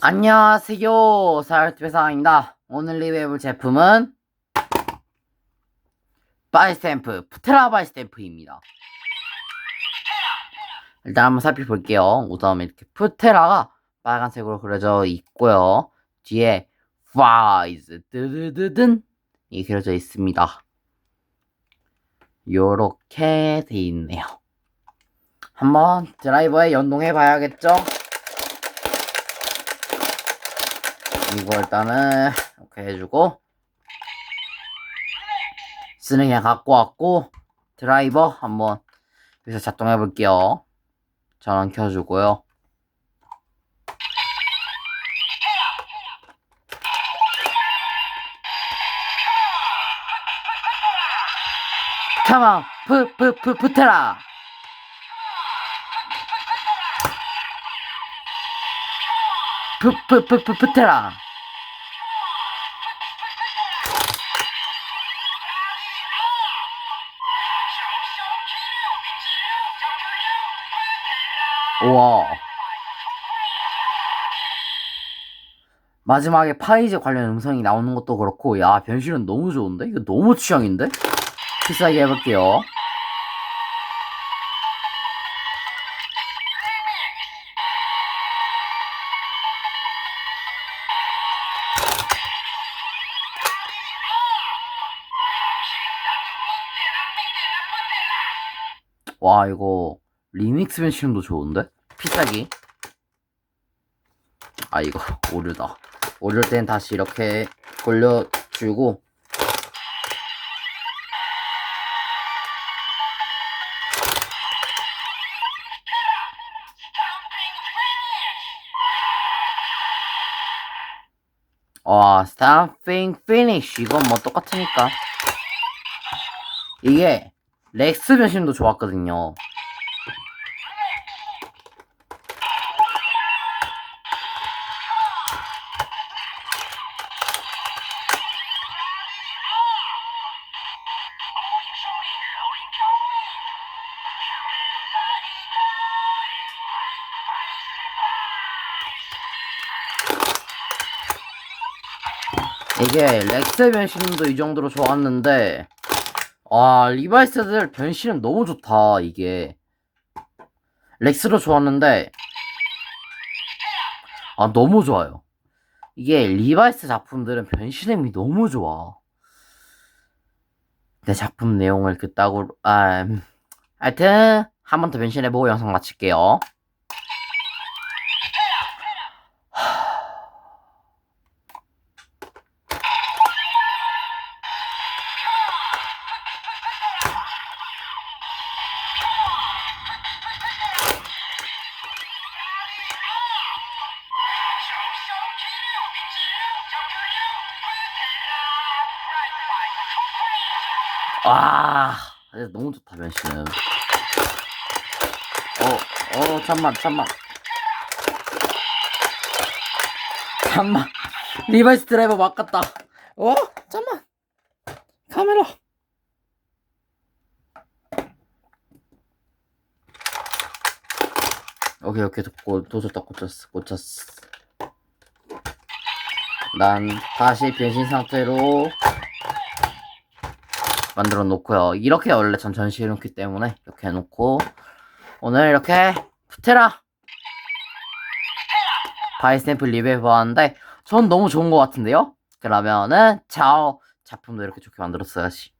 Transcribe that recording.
안녕하세요. 사열TV상입니다. 오늘 리뷰해볼 제품은 바이스탬프, 푸테라 바이스탬프입니다. 일단 한번 살펴볼게요. 우선 이렇게 푸테라가 빨간색으로 그려져 있고요. 뒤에 파이즈 드드드든 이 그려져 있습니다. 요렇게 돼 있네요. 한번 드라이버에 연동해 봐야겠죠? 이거 일단은 이렇게 해주고. 쓰는 그냥 갖고 왔고 드라이버 한번 여기서 작동해 볼게요. 전원 켜주고요. 컴온 푸푸푸 푸테라 푸푸푸푸 푸테라 우와. 마지막에 파이즈 관련 음성이 나오는 것도 그렇고, 야, 변신은 너무 좋은데? 이거 너무 취향인데? 비싸게 해볼게요. 와, 이거, 리믹스 변신도 좋은데? 피싸기. 아, 이거, 오류다. 오를 땐 다시 이렇게 돌려주고, 와, stamping finish. 이건 뭐 똑같으니까. 이게, 렉스 변신도 좋았거든요. 이게 렉스 변신도 이 정도로 좋았는데 와 리바이스들 변신은 너무 좋다 이게. 렉스로 좋았는데. 아 너무 좋아요. 이게 리바이스 작품들은 변신음이 너무 좋아. 내 작품 내용을 그따구로 아 음. 하여튼 한 번 더 변신해보고 영상 마칠게요 와 너무 좋다 변신은 어, 어, 잠만, 잠만. 잠만. 리바이스 드라이버 막갔다. 어? 잠만. 카메라. 오케이, 오케이. 고, 도졌다, 꽂혔어, 꽂혔어. 난 다시 변신 상태로 만들어 놓고요. 이렇게 원래 전 전시해 놓기 때문에 이렇게 해놓고 오늘 이렇게 푸테라 바이스탬프 리뷰해 보았는데 전 너무 좋은 것 같은데요? 그러면은 차오 작품도 이렇게 좋게 만들었어야지